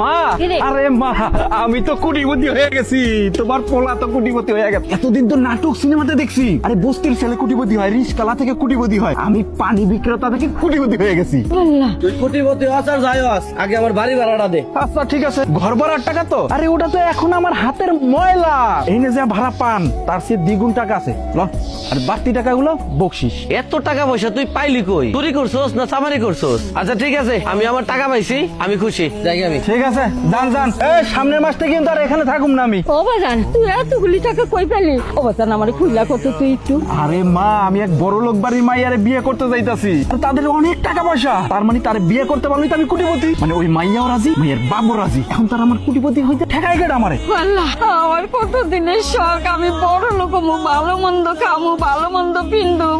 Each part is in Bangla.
মা আরে মা আমি তো কুটিপতি হয়ে গেছি। তোমার পোলা তো কুটিপতি হয়ে গেছে। এতদিন তো নাটক সিনেমাতে দেখছি। আরে বস্তির ছেলে কুটিপতি হয় রিসকালা থেকে কুটিপতি হয়। আমি পানি বিক্রেতা থেকে কুটিপতি হয়ে গেছি। তুই কোটিপতি হস আর যাই হস আগে আমার বাড়ি ভাড়াটা দে। আচ্ছা ঠিক আছে। ঘর ভাড়ার টাকা তো? আরে ওটা তো এখন আমার হাতের ময়লা। এই যে ভাড়া পান তার সে দ্বিগুণ টাকা আছে। ল আর বাড়তি টাকাগুলো বকশিস। এত টাকা পয়সা তুই পাইলি কই? চুরি করছস না চামারি করছস? আচ্ছা ঠিক আছে আমি আমার টাকা পাইছি আমি খুশি। যাই আমি ঠিক আছে? যান যান। এই সামনের মাস থেকে কিন্তু আর এখানে থাকুম না আমি। ও বাজান তুই এতগুলি টাকা কই পেলি? ও বাজান আমার খুললা কত তুই একটু। আরে মা আমি এক বড় লোক বাড়ির মাইয়ারে বিয়ে করতে যাইতাছি। আর তাদের অনেক টাকা পয়সা। তার মানে তার বিয়ে করতে পারলে তো আমি কুটিপতি। মানে ওই মাইয়াও রাজি মাইয়ের বাবু রাজি। এখন তার আমার কুটিপতি হইতে ঠেকাই গেট আমারে? আল্লাহ আমার কত দিনের শখ। আমি বড় লোক ভালো মন্দ খামু ভালো মন্দ পিন্দু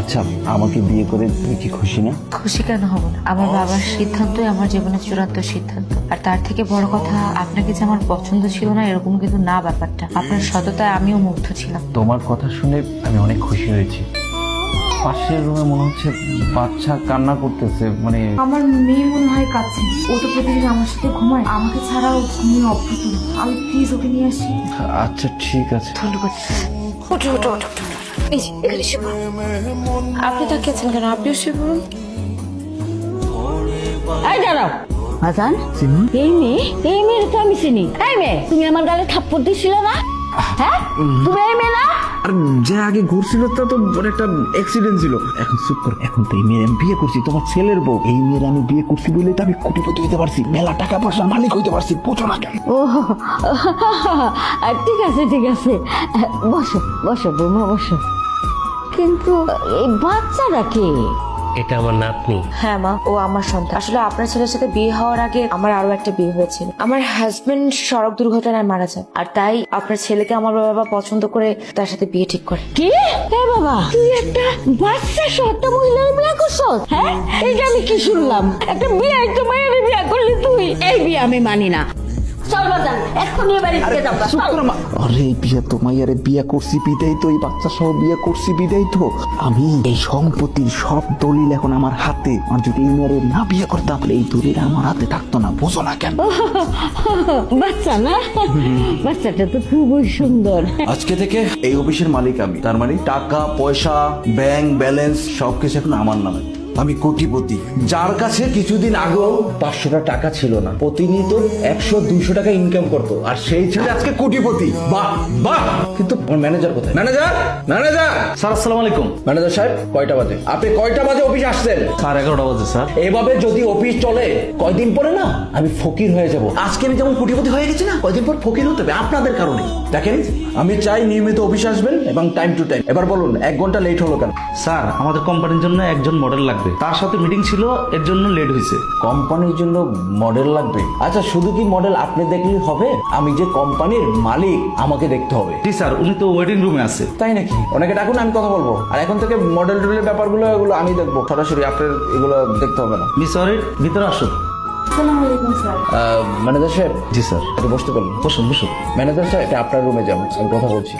আচ্ছা আমাকে বিয়ে করে তুমি কি খুশি না? খুশি কেন হব না? আমার বাবার সিদ্ধান্তই আমার জীবনের চূড়ান্ত সিদ্ধান্ত। আর তার থেকে বড় কথা আপনাকে যে আমার পছন্দ ছিল না এরকম কিন্তু না ব্যাপারটা। আপনার সততায় আমিও মুগ্ধ ছিলাম। তোমার কথা শুনে আমি অনেক খুশি হয়েছি। পাশের রুমে মনে হচ্ছে বাচ্চা কান্না করতেছে মানে আমার মেয়ে মনে হয় কাছে ও তো প্রতিদিন আমার সাথে ঘুমায়। আমাকে ছাড়াও ঘুমিয়ে অভ্যস্ত আমি প্লিজ ওকে নিয়ে আসি। আচ্ছা ঠিক আছে। ধন্যবাদ। ওঠো ওঠো ওঠো ওঠো। এই যে, এখানে আপনি তাকিয়েছেন কেন? আপনিও শুয়ে এই দাঁড়াও। হাসান এই মেয়ে এই মেয়ের তো আমি চিনি। এই মেয়ে তুমি আমার গালে থাপ্পড় দিছিল না? হ্যাঁ? তুমি এই মেয়ে না? আর যে আগে ঘুরছিল তা তো একটা অ্যাক্সিডেন্ট ছিল। এখন চুপ করো, এখন তো এই মেয়ের আমি বিয়ে করছি, তোমার ছেলের বউ। এই মেয়ের আমি বিয়ে করছি বলে তো আমি কোটিপতি হইতে পারছি। মেলা টাকা পয়সার মালিক হইতে পারছি, বোঝো না কেন? ও ঠিক আছে ঠিক আছে। বসো বসো, বৌমা, বসো। কিন্তু এই বাচ্চারা কে? এটা আমার নাতনি। হ্যাঁ মা ও আমার সন্তান। আসলে আপনার ছেলের সাথে বিয়ে হওয়ার আগে আমার আরও একটা বিয়ে হয়েছিল। আমার হাজবেন্ড সড়ক দুর্ঘটনায় মারা যায় আর তাই আপনার ছেলেকে আমার বাবা পছন্দ করে তার সাথে বিয়ে ঠিক করে। কি? এ বাবা তুই একটা বাচ্চা একটা মহিলার বিয়ে করছস? হ্যাঁ? এইটা আমি কি শুনলাম? একটা বিয়ে তো মায়ের বিয়ে করলি তুই এই বিয়ে আমি মানি না। আরে বিয়ে তো মাইয়ারে বিয়ে করছি বিদায় তো এই বাচ্চা সহ বিয়ে করছি বিদায় তো। আমি এই সম্পত্তির সব দলিল এখন আমার হাতে। আর যদি এই মেয়েরে না বিয়ে করতাম তাহলে এই দলিল আমার হাতে থাকতো না বোঝো না কেন? বাচ্চা না? বাচ্চাটা তো খুবই সুন্দর। আজকে থেকে এই অফিসের মালিক আমি। তার মানে টাকা পয়সা ব্যাংক ব্যালেন্স সবকিছু এখন আমার নামে। আমি কোটিপতি। যার কাছে কিছুদিন আগেও পাঁচশোটা টাকা ছিল না। প্রতিনিয়ত একশো দুইশো টাকা ইনকাম করতো। আর সেই ছেলে আজকে কোটিপতি। বাহ বাহ! কিন্তু ম্যানেজার কোথায়? ম্যানেজার ম্যানেজার স্যার আসসালামু আলাইকুম। ম্যানেজার সাহেব কয়টা বাজে? আপনি কয়টা বাজে অফিস আসছেন? স্যার এগারোটা বাজে স্যার। এভাবে যদি অফিস চলে কয়দিন পরে না আমি ফকির হয়ে যাব? আজকে আমি যেমন কোটিপতি হয়ে গেছি না কয়দিন পর ফকির হতে হবে? আপনাদের কারণে। দেখেন আমি চাই নিয়মিত অফিস আসবেন এবং টাইম টু টাইম এবার বলুন এক ঘণ্টা লেট হলো কেন? স্যার আমাদের কোম্পানির জন্য একজন মডেল লাগবে। তার সাথে মিটিং ছিল এর জন্য লেট হয়েছে। কোম্পানির জন্য মডেল লাগবে। আচ্ছা শুধু কি মডেল আপনি দেখলেই হবে? আমি যে কোম্পানির মালিক আমাকে দেখতে হবে। জি স্যার উনি তো ওয়েটিং রুমে আছে। তাই নাকি? ওনাকে ডাকুন আমি কথা বলব। আর এখন থেকে মডেল টডেলের ব্যাপারগুলো এগুলো আমি দেখব। সরাসরি আপনার এগুলো দেখতে হবে না। অরিট ভিতরে আসুন। ম্যানেজার সাহেব জি স্যার। একটু বসতে পারবেন বসুন বসুন। ম্যানেজার সাহেব এটা আপনার রুমে যাব। আমি কথা বলছি।